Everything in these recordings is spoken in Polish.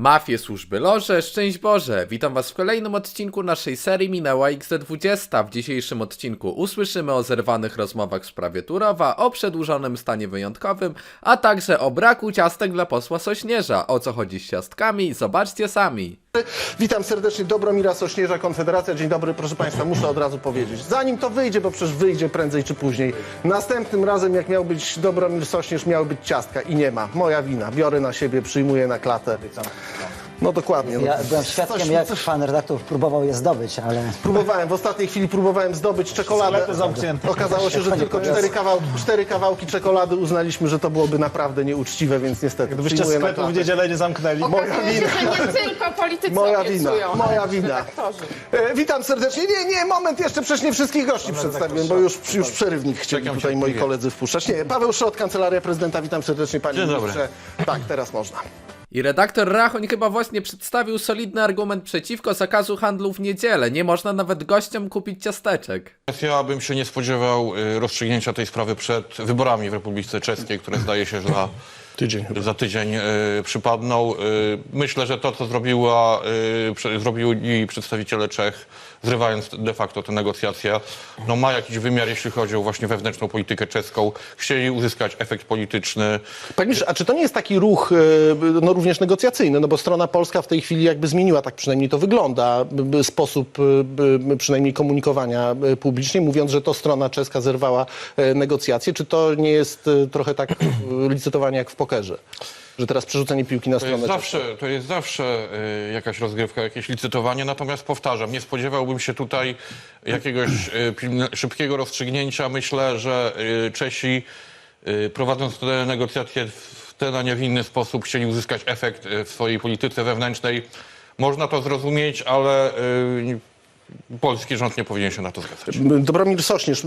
Mafie służby loże, szczęść Boże! Witam Was w kolejnym odcinku naszej serii Minęła XD20. W dzisiejszym odcinku usłyszymy o zerwanych rozmowach w sprawie Turowa, o przedłużonym stanie wyjątkowym, a także o braku ciastek dla posła Sośnierza. O co chodzi z ciastkami? Zobaczcie sami. Witam serdecznie, Dobromira Sośnierza, Konfederacja. Dzień dobry, proszę Państwa, muszę od razu powiedzieć. Zanim to wyjdzie, bo przecież wyjdzie prędzej czy później, następnym razem jak miał być Dobromir Sośnierz, miał być ciastka i nie ma. Moja wina, biorę na siebie, przyjmuję na klatę. No dokładnie. Ja byłem świadkiem, coś- jak coś- pan redaktor próbował je zdobyć, ale Próbowałem, w ostatniej chwili próbowałem zdobyć czekoladę. Sklepy zamknięte. Okazało się, że tylko cztery kawałki, cztery kawałki czekolady uznaliśmy, że to byłoby naprawdę nieuczciwe, więc niestety Gdybyście przyjmuję na sklepów w klatę. niedzielę nie zamknęli. Okazuje się, że nie tylko politycy Moja wina, obiecują, moja wina. E, witam serdecznie. Nie, nie, moment, jeszcze przecież nie wszystkich gości przedstawiłem, bo już, już przerywnik chcieli Czekam tutaj moi koledzy wpuszczać. Nie, Paweł Szrot, Kancelaria Prezydenta, witam serdecznie panie Dzień dobry. ministrze. Tak, teraz można. I redaktor Rachoń chyba właśnie przedstawił solidny argument przeciwko zakazu handlu w niedzielę. Nie można nawet gościom kupić ciasteczek. Ja bym się nie spodziewał y, rozstrzygnięcia tej sprawy przed wyborami w Republice Czeskiej, które zdaje się, że za Tydzień za tydzień y, przypadną. Y, myślę, że to, co zrobiła, y, zrobili przedstawiciele Czech, zrywając de facto te negocjacje, no ma jakiś wymiar, jeśli chodzi o właśnie wewnętrzną politykę czeską. Chcieli uzyskać efekt polityczny. Panie ministrze, a czy to nie jest taki ruch, no również negocjacyjny, no bo strona polska w tej chwili jakby zmieniła, tak przynajmniej to wygląda, sposób przynajmniej komunikowania publicznie, mówiąc, że to strona czeska zerwała negocjacje. Czy to nie jest trochę tak licytowanie jak w Że teraz przerzucenie piłki na To stronę jest zawsze, to jest zawsze y, jakaś rozgrywka, jakieś licytowanie, natomiast powtarzam, nie spodziewałbym się tutaj jakiegoś y, pilne- szybkiego rozstrzygnięcia. Myślę, że y, Czesi y, prowadząc te negocjacje w ten, a nie w inny sposób chcieli uzyskać efekt y, w swojej polityce wewnętrznej. Można to zrozumieć, ale y, polski rząd nie powinien się na to zgadzać. Dobromir Sośnierz,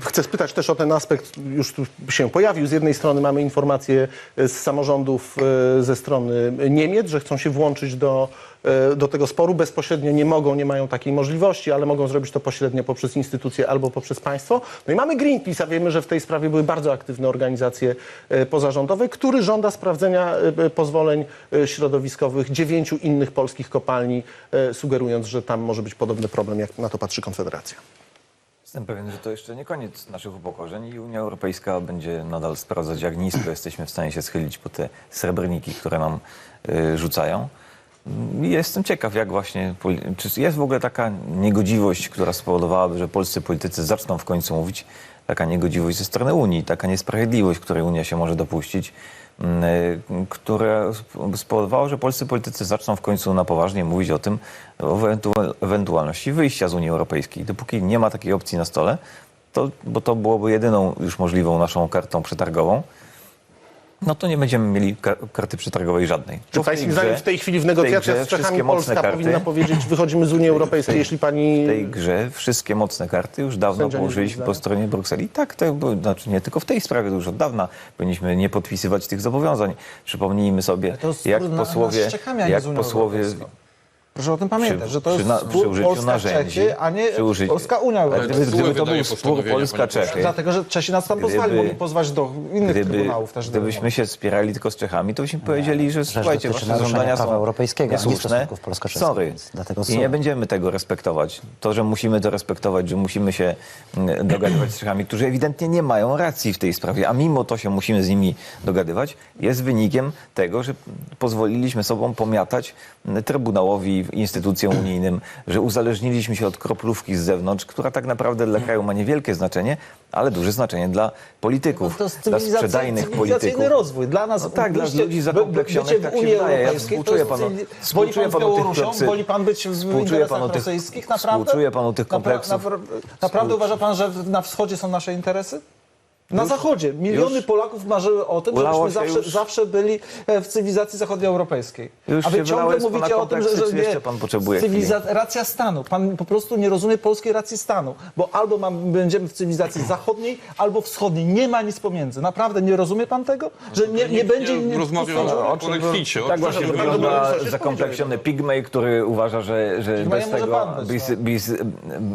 chcę spytać też o ten aspekt, już tu się pojawił. Z jednej strony mamy informacje z samorządów e, ze strony Niemiec, że chcą się włączyć do, e, do tego sporu. Bezpośrednio nie mogą, nie mają takiej możliwości, ale mogą zrobić to pośrednio poprzez instytucje albo poprzez państwo. No i mamy Greenpeace, a wiemy, że w tej sprawie były bardzo aktywne organizacje e, pozarządowe, który żąda sprawdzenia e, pozwoleń e, środowiskowych dziewięciu innych polskich kopalni, e, sugerując, że tam może być podobny problem, jak na to patrzy Konfederacja. Jestem pewien, że to jeszcze nie koniec naszych upokorzeń i Unia Europejska będzie nadal sprawdzać, jak nisko jesteśmy w stanie się schylić po te srebrniki, które nam y, rzucają. I Jestem ciekaw, jak właśnie, czy jest w ogóle taka niegodziwość, która spowodowałaby, że polscy politycy zaczną w końcu mówić, taka niegodziwość ze strony Unii, taka niesprawiedliwość, której Unia się może dopuścić, y, która sp- spowodowała, że polscy politycy zaczną w końcu na poważnie mówić o tym, o ewentu- ewentualności wyjścia z Unii Europejskiej. Dopóki nie ma takiej opcji na stole, to, bo to byłoby jedyną już możliwą naszą kartą przetargową, no to nie będziemy mieli kar- karty przetargowej żadnej. Czy tej Pańskim zdaniem grze- w tej chwili w w tej negocjacjach grze z Czechami Polska karty- powinna powiedzieć, wychodzimy z Unii Europejskiej, jeśli pani... w tej grze wszystkie mocne karty już dawno Sędzia położyliśmy po stronie Brukseli. Tak, to znaczy nie tylko w tej sprawie, to już od dawna powinniśmy nie podpisywać tych zobowiązań. Przypomnijmy sobie, jak posłowie, jak posłowie. Proszę o tym pamiętać, Przy- że to jest przy spór użyciu Polska narzędzi, Czechy, a nie przy użyciu- Polska Unia Europejska. gdyby, to wydaje był spór postanowienia, panie Polska-Czechy, Dlatego, że Czesi nas tam pozwali, Gdyby- mogli pozwać do innych Gdyby, trybunałów też. do gdybyśmy się spierali tylko z Czechami, to byśmy powiedzieli, że słuchajcie, dotyczy wasze naruszenia żądania prawa są europejskiego, a nie niesłuszne. stosunków polsko-czeskich, Sorry. więc dlatego I nie będziemy tego respektować. To, że musimy to respektować, że musimy się mm, dogadywać z Czechami, którzy ewidentnie nie mają racji w tej sprawie, a mimo to się musimy z nimi dogadywać, jest wynikiem tego, że pozwoliliśmy sobą pomiatać mm, Trybunałowi, instytucjom unijnym, że uzależniliśmy się od kroplówki z zewnątrz, która tak naprawdę dla kraju ma niewielkie znaczenie, ale duże znaczenie dla polityków, No To jest dla sprzedajnych polityków. rozwój. Dla nas, No tak, dla ludzi zakompleksionych tak się wydaje. Ja współczuję panu- współczuję pan panu tych plecy- Woli pan być w współczuję panu tych- rosyjskich? Naprawdę? współczuję panu tych kompleksów. Napra- naprawdę uważa pan, że na wschodzie są nasze interesy? Na zachodzie. Miliony już Polaków marzyły o tym, żebyśmy zawsze, już- zawsze byli e, w cywilizacji zachodnioeuropejskiej. Już A wy ciągle mówicie o tym, że, że jeszcze pan potrzebuje chwili? cywiliza- racja stanu. Pan po prostu nie rozumie polskiej racji stanu. Bo albo mam, będziemy w cywilizacji zachodniej, albo wschodniej. Nie ma nic pomiędzy. Naprawdę nie rozumie pan tego? Że nie, nie będzie... rozmowie postąpił- o, polekwicie. Tak właśnie wygląda zakompleksiony pigmej, który uważa, że, że bez tego, pan być, bez, bez,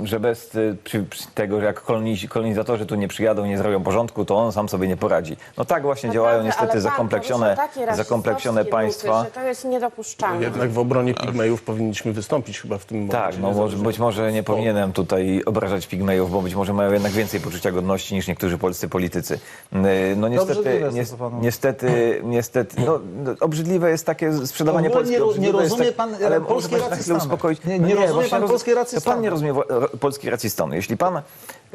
że bez przy, przy tego, jak koloniz, kolonizatorzy tu nie przyjadą, nie zrobią porządku, porządku, to on sam sobie nie poradzi. No tak właśnie działają Naprawdę, niestety ale pan zakompleksione, takie zakompleksione rasistowskie państwa. że to jest niedopuszczalne. Jednak w obronie pigmejów powinniśmy wystąpić chyba w tym momencie. Tak, no może, być może nie powinienem tutaj obrażać pigmejów, bo być może mają jednak więcej poczucia godności niż niektórzy polscy politycy. No niestety, niestety, niestety, no, no, obrzydliwe jest takie sprzedawanie Polski. nie nie rozumie tak- pan, ale polskiej na racji stanu. uspokoić? Nie- No nie rozumie pan roz- polskiej racji to Pan stanu. nie rozumie polskiej racji stanu. Jeśli pan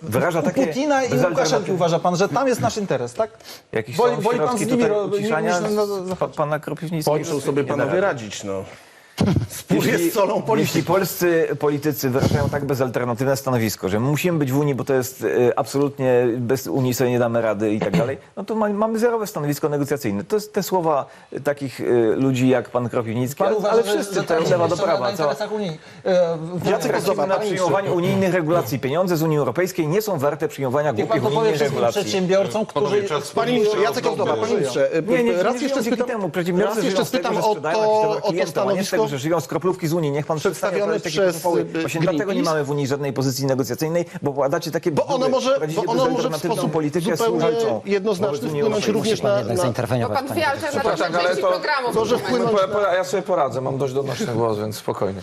wyraża takie... Putina i Łukaszenki uważa pan, że tam jest nasz interes, tak? Jakiś Woli- pan z nimi ro- uciszania niż pa- pana Kropiwnickiego? Kończą sobie panowie radzić, no. Spór jest solą jeśli polityki. polscy politycy wyrażają tak bezalternatywne stanowisko, że musimy być w Unii, bo to jest e, absolutnie bez Unii sobie nie damy rady i tak dalej, no to ma, mamy zerowe stanowisko negocjacyjne. To jest te słowa e, takich e, ludzi jak pan Kropiwnicki, ale, uważa, ale wszyscy to tak lewa do prawa. Cała, Unii. E, Jacek Ozdoba, na przyjmowaniu unijnych regulacji. Pieniądze z Unii Europejskiej nie są warte przyjmowania głupich unijnych regulacji. przedsiębiorcom, którzy... Panie ministrze, Jacek Ozdoba, panie ministrze, e, raz jeszcze spytam, o to, stanowisko że żyją z kroplówki z Unii. Niech pan Przedstawione przedstawia przez, takie y, Właśnie dlatego nie mamy w Unii żadnej pozycji negocjacyjnej, bo władacie takie Bo ono może, bo ono może w sposób politykę zupełnie jednoznaczny wpłynąć również na... na. Bo pan dwie panie alternatywne części to- programu. momencie. wpłynąć po- Ja sobie poradzę, mam dość donośny głos, więc spokojnie.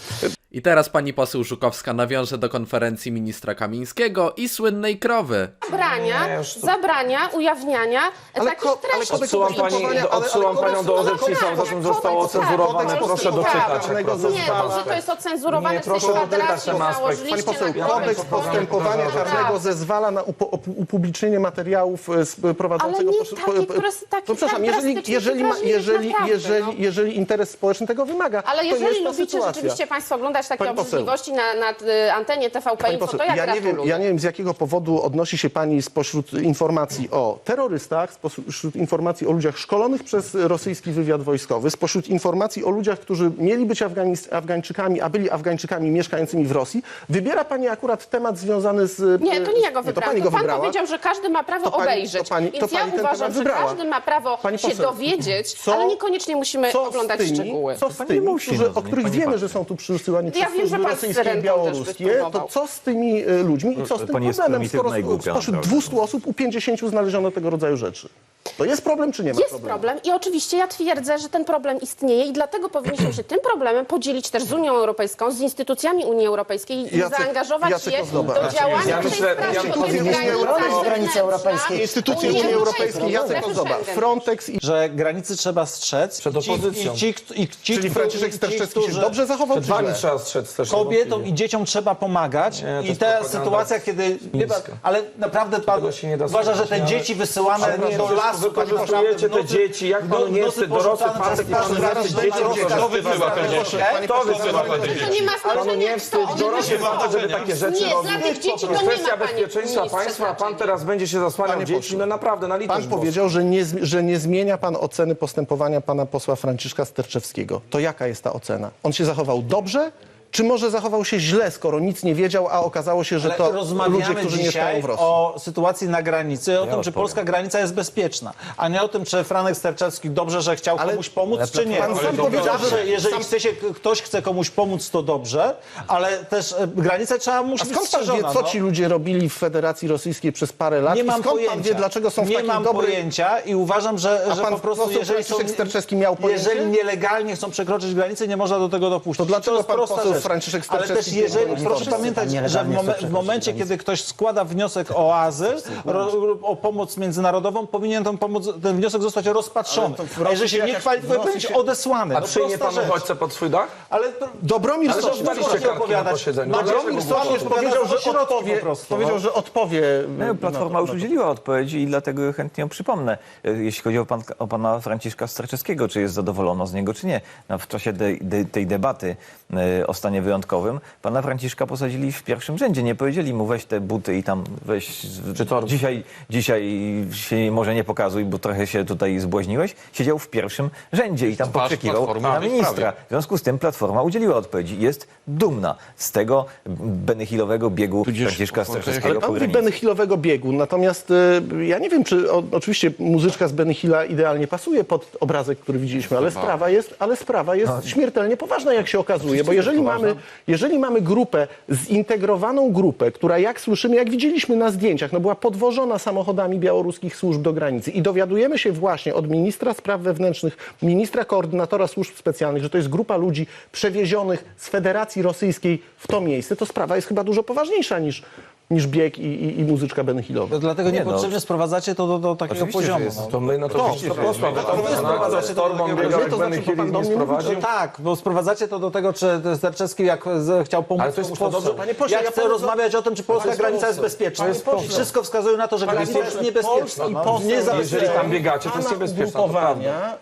I teraz pani poseł Żukowska nawiąże do konferencji ministra Kamińskiego i słynnej krowy. Zabrania, Nie, już to- zabrania, ujawniania Ale takich ko- ale treści. kodeks Odsyłam pani, postępowania, ale- ale odsyłam kodeks- panią do ale orzecznictwa, kodeks- zatem zostało kodeks ocenzurowane. karny, Proszę kodeks doczytać. Nie, to, że to jest ocenzurowane Nie, proszę doczytać federacji, ten aspekt. Pani poseł, na kodeks postępowania karnego zezwala na upo- op- upublicznienie materiałów e, z prowadzącego... Ale nie pos- takie, które są takie No przepraszam, tak jeżeli, drastycznie jeżeli, ma, jeżeli, naprawdę, jeżeli, no. jeżeli interes społeczny tego wymaga, Ale to jest jeżeli ta lubicie sytuacja. rzeczywiście Państwo oglądać takie Pani poseł. obrzydliwości na, na y, antenie TVP Pani Info, poseł, to ja, ja, nie wiem, ja nie wiem, z jakiego powodu odnosi się pani spośród informacji o terrorystach, spośród informacji o ludziach szkolonych przez rosyjski wywiad wojskowy, spośród informacji o ludziach, którzy mieli być Afganis- Afgańczykami, a byli Afgańczykami mieszkającymi w Rosji. Wybiera pani akurat temat związany z... Nie, to nie ja go to wybrałam. pani To go pan wybrała. powiedział, że każdy ma prawo To pani- obejrzeć. to pani- to Więc ja pani uważam, że wybrała. każdy ma prawo Pani się poseł, dowiedzieć, co- ale niekoniecznie musimy co oglądać tymi, szczegóły. Co z Pani tymi, którzy, o których pani wiemy, pani- że są tu przysyłani przez Ja wiem, że służby rosyjskie i białoruskie, to co z tymi e, ludźmi i co z tym problemem, skoro spośród naprawdę. 200 osób u 50 znaleziono tego rodzaju rzeczy? To jest problem, czy nie ma Jest problemu? problem i oczywiście ja twierdzę, że ten problem istnieje i dlatego powinniśmy się tym problemem podzielić też z Unią Europejską, z instytucjami Unii Europejskiej i Jacek- zaangażować Jacek je Ozdoba. do Znaczy, działania ja w tej myślę- sprawie. ja myślę, to jest granicy zewnętrzna europejskiej. Instytucje Unii Unii Europejskiej, Jacek Ozdoba. Frontex i... że granicy trzeba strzec. Przed i ci- opozycją. I ci, i ci, Czyli którzy- Franciszek ci, Sterczewski się którzy- dobrze zachował, Przed czy źle? wami trzeba strzec też. Kobietom i dzieciom trzeba pomagać to i jest ta propaganda sytuacja, kiedy... Wie pan, ale naprawdę pan Tego się nie da uważa, że słuchać, te ale- dzieci wysyłane Ale nie, do no, lasu... wykorzystujecie tak te dzieci, jak panu nie wstyd, dorosły facet, przez pan będzie dzieci? Pani Kto poseł, wysyła te To nie ma Panu znaczenia, nie kto wstyd, dorosły wysyła. facet, żeby takie rzeczy Nie, robić. dla tych dzieci To to jest nie kwestia panie bezpieczeństwa ministrze, państwa, a pan znaczenia. teraz będzie się zasłaniał Panie pośle, No naprawdę, na litość Pan boską. powiedział, że nie, zmi- że nie zmienia pan oceny postępowania pana posła Franciszka Sterczewskiego. To jaka jest ta ocena? On się zachował dobrze, czy może zachował się źle, skoro nic nie wiedział, a okazało się, że Ale to rozmawiamy ludzie, którzy mieszkają dzisiaj w Rosji? o sytuacji na granicy, o tym, czy odpowiem. polska granica jest bezpieczna, a nie o tym, czy Franek Sterczewski dobrze, że chciał Ale- komuś pomóc, czy nie. pan sam powiedział, Zawsze, że- jeżeli sam- chce się, ktoś chce komuś pomóc, to dobrze, ale też e, granica trzeba musi A być skąd pan wie, strzeżona, co no. ci ludzie robili w Federacji Rosyjskiej przez parę lat? Nie I mam skąd pojęcia. pan wie, dlaczego są w nie mam dobrej... pojęcia i uważam, że, A że pan po prostu, poseł jeżeli są, Franciszek Sterczewski miał pojęcie? jeżeli nielegalnie chcą przekroczyć granicę, nie można do tego dopuścić. To dlaczego jest pan prosta poseł rzecz. Franciszek Ale też jeżeli, proszę wszyscy pamiętać, że w, momen, w momencie, kiedy ktoś składa wniosek o azyl, ro, o pomoc międzynarodową, powinien ten, pomoc, ten wniosek zostać rozpatrzony. A jeżeli się nie kwalifikuje, będzie się- odesłany. A No przyjmie pan uchodźcę pod swój dach? Ale Dobromir Sośnierz. Dobromir Dlaczego Sośnierz powiedział, powiedział, że odpowie, powiedział, no. że odpowie... No, Platforma już udzieliła odpowiedzi i dlatego chętnie ją przypomnę. E, Jeśli chodzi o, pan, o pana Franciszka Sterczewskiego, czy jest zadowolono z niego, czy nie. No, w czasie de, de, tej debaty e, o stanie wyjątkowym pana Franciszka posadzili w pierwszym rzędzie. Nie powiedzieli mu weź te buty i tam weź... Czy torby. Dzisiaj, dzisiaj się może nie pokazuj, bo trochę się tutaj zbłaźniłeś. Siedział w pierwszym rzędzie i tam Twarz pokrzykiwał na ministra. W związku z tym Platforma udzieliła odpowiedzi. Jest dumna z tego benechilowego biegu Tudzież Franciszka. Sterczewskiego Ale pan mówi Hillowego biegu, natomiast y, ja nie wiem, czy o, oczywiście muzyczka z Benny Hilla idealnie pasuje pod obrazek, który widzieliśmy, ale sprawa jest, ale sprawa jest śmiertelnie poważna, jak się okazuje, bo jeżeli mamy mamy, jeżeli mamy grupę, zintegrowaną grupę, która jak słyszymy, jak widzieliśmy na zdjęciach, no była podwożona samochodami białoruskich służb do granicy i dowiadujemy się właśnie od ministra spraw wewnętrznych, ministra koordynatora służb specjalnych, że to jest grupa ludzi przewiezionych z Federacji Rosyjskiej w to miejsce, to sprawa jest chyba dużo poważniejsza niż, niż bieg i, i, i muzyczka Ben Hillowa. Dlatego Nie, no. niepotrzebnie sprowadzacie to do, do takiego Oczywiście, poziomu. jest. no. To my, no to, To, oczywiście, to to do To znaczy, pan do mnie nie mówi. Tak, bo sprowadzacie to do tego, czy Sterczewski jak z, chciał pomóc Ale to jest komuś, to dobrze. Panie pośle, ja ja chcę rozmawiać o tym, czy polska granica jest bezpieczna. Wszystko wskazuje na to, że granica jest niebezpieczna. No, Jeżeli tam biegacie, to jest niebezpieczne,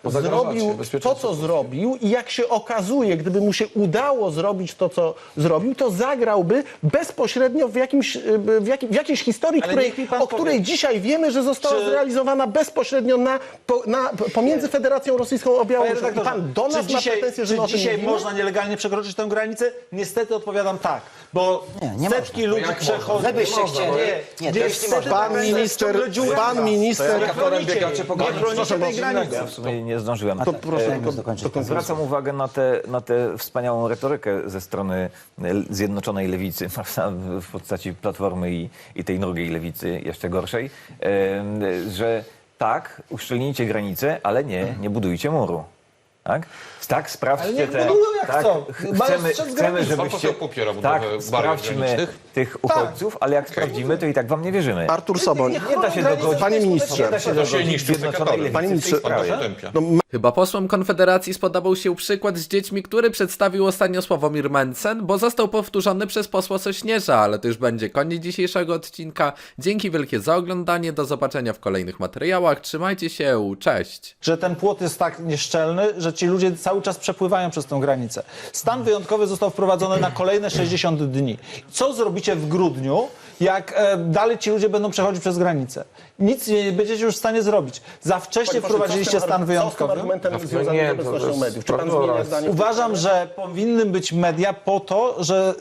zrobił to, co zrobił i jak się okazuje, gdyby mu się udało zrobić to, co zrobił, to zagrałby bezpośrednio w, jakimś, y, w, jakim, w jakiejś historii, której, o której powie. dzisiaj wiemy, że została Czy- zrealizowana bezpośrednio na, po, na, pomiędzy Federacją Rosyjską a Białorusią. I pan do nas czy ma dzisiaj, pretensje, że czy dzisiaj mówimy? można nielegalnie przekroczyć tę granicę? Niestety odpowiadam tak, bo Nie, nie setki można. ludzi przechodzą. Wy byście Nie, chcieli. Nie, Nie, nie, nie Pan minister, pan minister, Nie chronicie nie granicy. chronicie tej Proszę granicy. Ja w sumie nie zdążyłem. to proszę, Dajmy to, dokończyć. Zwracam uwagę na tę na wspaniałą retorykę ze strony e, Zjednoczonej Lewicy, w postaci Platformy i, i tej drugiej lewicy, jeszcze gorszej, że tak, uszczelnijcie granice, ale nie, nie budujcie muru. Tak? Tak, sprawdźcie te... tak, chcą. Mają Chcemy, chcemy żebyście... Tak, sprawdźmy tych uchodźców, ale jak sprawdzimy, to i tak wam nie wierzymy. Artur Soboń. Nie da się dogodzić. Panie ministrze. Nie da się To się dogodzić Zjednoczonej Panie ministrze, Chyba posłom Konfederacji spodobał się przykład z dziećmi, który przedstawił ostatnio Sławomir Mencen, bo został powtórzony przez posła Sośnierza, ale to już będzie koniec dzisiejszego odcinka. Dzięki wielkie za oglądanie, do zobaczenia w kolejnych materiałach, trzymajcie się, cześć! że ten płot jest tak nieszczelny, że ci ludzie cały czas przepływają przez tę granicę. Stan wyjątkowy został wprowadzony na kolejne 60 dni. Co zrobicie w grudniu, jak e, dalej ci ludzie będą przechodzić przez granicę? Nic nie będziecie już w stanie zrobić. Za wcześnie wprowadziliście stan Co z tym wyjątkowy. argumentem związanym nie, z to obecnością jest mediów? Czy pan zmienia zdanie? Uważam, że powinny być media po to, że,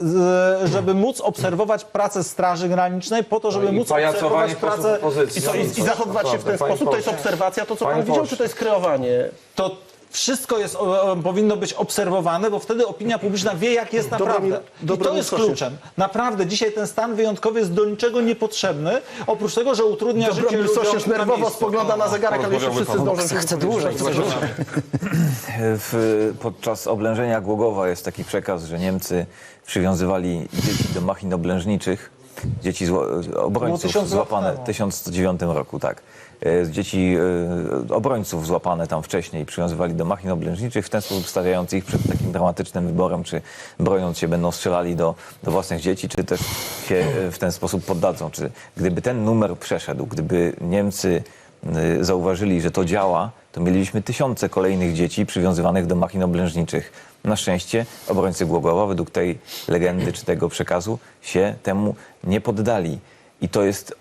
żeby móc obserwować pracę Straży Granicznej, po to, żeby No móc obserwować pracę... I, co, i, I zachowywać się w ten panie sposób, to jest obserwacja, to co Panie pan widział, czy to jest kreowanie? to wszystko jest, o, powinno być obserwowane, bo wtedy opinia publiczna wie, jak jest Dobromir- naprawdę. I to jest kluczem. Naprawdę, dzisiaj ten stan wyjątkowy jest do niczego niepotrzebny, oprócz tego, że utrudnia życie Dobromir ludziom Sośnierz na nerwowo miejscu. spogląda na zegarek, ale jeszcze wszyscy zdążą się Chcę dłużej, chcę dłużej. W, podczas oblężenia Głogowa jest taki przekaz, że Niemcy przywiązywali dzieci do machin oblężniczych, dzieci zło, obrońców złapane w 1009 roku, tak. E, Dzieci e, obrońców złapane tam wcześniej przywiązywali do machin oblężniczych, w ten sposób stawiając ich przed takim dramatycznym wyborem, czy broniąc się będą strzelali do, do własnych dzieci, czy też się e, w ten sposób poddadzą. Czy gdyby ten numer przeszedł, gdyby Niemcy zauważyli, że to działa, to mielibyśmy tysiące kolejnych dzieci przywiązywanych do machin oblężniczych. Na szczęście obrońcy Głogowa, według tej legendy czy tego przekazu, się temu nie poddali. I to jest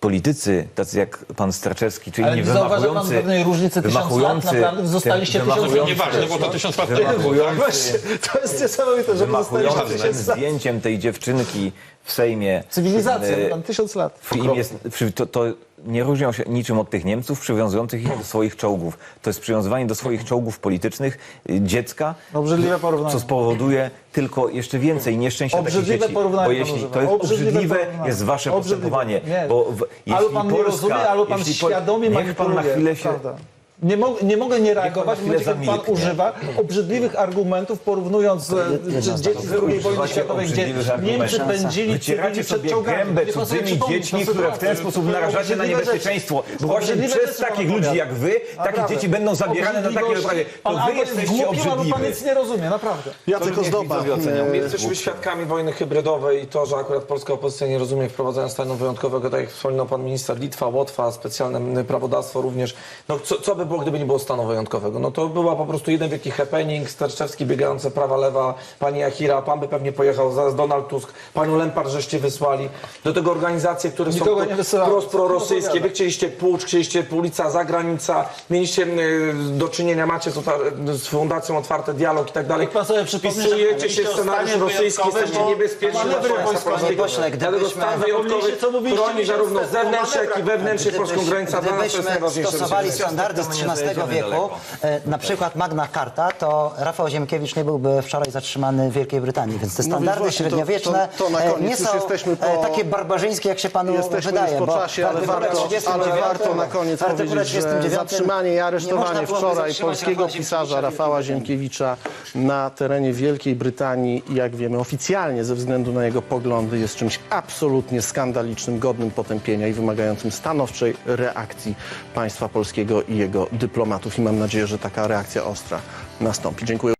politycy, tacy jak pan Straczewski, czyli Ale nie nie zauważa pan wymachujący... pewnej różnicy tysiąc lat? wymachujący Naprawdę zostaliście tym- tysiąc To lat. nieważne, bo to tysiąc lat temu. wymachujący, To jest niesamowite, że wymachujący zostaliście tym tysiąc lat. zdjęciem tej dziewczynki w Sejmie. Cywilizacja, y, tam tysiąc lat. W im jest, przy, to, to nie różnią się niczym od tych Niemców przywiązujących ich do swoich czołgów. To jest przywiązywanie do swoich czołgów politycznych y, dziecka, Obrzydliwe porównanie. co spowoduje tylko jeszcze więcej nieszczęścia takich Obrzydliwe dzieci. porównanie Bo pan jeśli używa. to jest Obrzydliwe obrzydliwe, porównanie. jest wasze Obrzydliwe. postępowanie. Nie. Bo w, jeśli albo pan nie Polska, rozumie, albo pan jeśli świadomie Niech pan na manipuluje. chwilę się... Prawda. Nie, mo nie mogę nie reagować w momencie, kiedy pan używa obrzydliwych argumentów, porównując e, dzieci z II wojny światowej, gdzie Niemcy pędzili Wycieracie sobie gębę cudzymi dziećmi, które w ten sposób narażacie na niebezpieczeństwo. Bo właśnie przez takich ludzi jak wy, takie dzieci będą zabierane na takie wyprawy. To wy jesteście głupi, albo pan obrzydliwi. nic nie rozumie, naprawdę. Jacek Ozdoba. My jesteśmy świadkami wojny hybrydowej i to, że akurat polska opozycja nie rozumie wprowadzania stanu wyjątkowego, tak jak wspominał pan minister, Litwa, Łotwa, specjalne prawodawstwo również. No co, co by było, gdyby nie było stanu wyjątkowego? No to była po prostu jeden wielki happening, Sterczewski biegające prawa, lewa, pani Achira, pan by pewnie pojechał, zaraz Donald Tusk, panią Lempart żeście wysłali. Do tego organizacje, które Nikogo są wprost prorosyjskie. Wy chcieliście Pucz, chcieliście ulica, zagranica, mieliście y, do czynienia, macie z, Fundacją Otwarty Dialog i tak dalej. Wpisujecie się w scenariusz rosyjski, jesteście niebezpieczni dla państwa polskiego. Dlatego stan wyjątkowy chroni zarówno zewnętrzne, jak i wewnętrznie polską granicę. Dla nas to jest najważniejsze. stosowali standardy z XIII wieku, daleko. e, na przykład Magna Carta, to Rafał Ziemkiewicz nie byłby wczoraj zatrzymany w Wielkiej Brytanii, więc te No standardy to- średniowieczne to- to na e, nie są jesteśmy po- e, takie barbarzyńskie, jak się panu Jesteśmy wydaje. po czasie, w ale warto, 39 ale warto na koniec powiedzieć, że 39 zatrzymanie i nie aresztowanie wczoraj polskiego Rafała pisarza Rafała Ziemkiewicza na terenie Wielkiej Brytanii, jak wiemy oficjalnie ze względu na jego poglądy jest czymś absolutnie skandalicznym, godnym potępienia i wymagającym stanowczej reakcji państwa polskiego i jego dyplomatów i mam nadzieję, że taka reakcja ostra nastąpi. Dziękuję.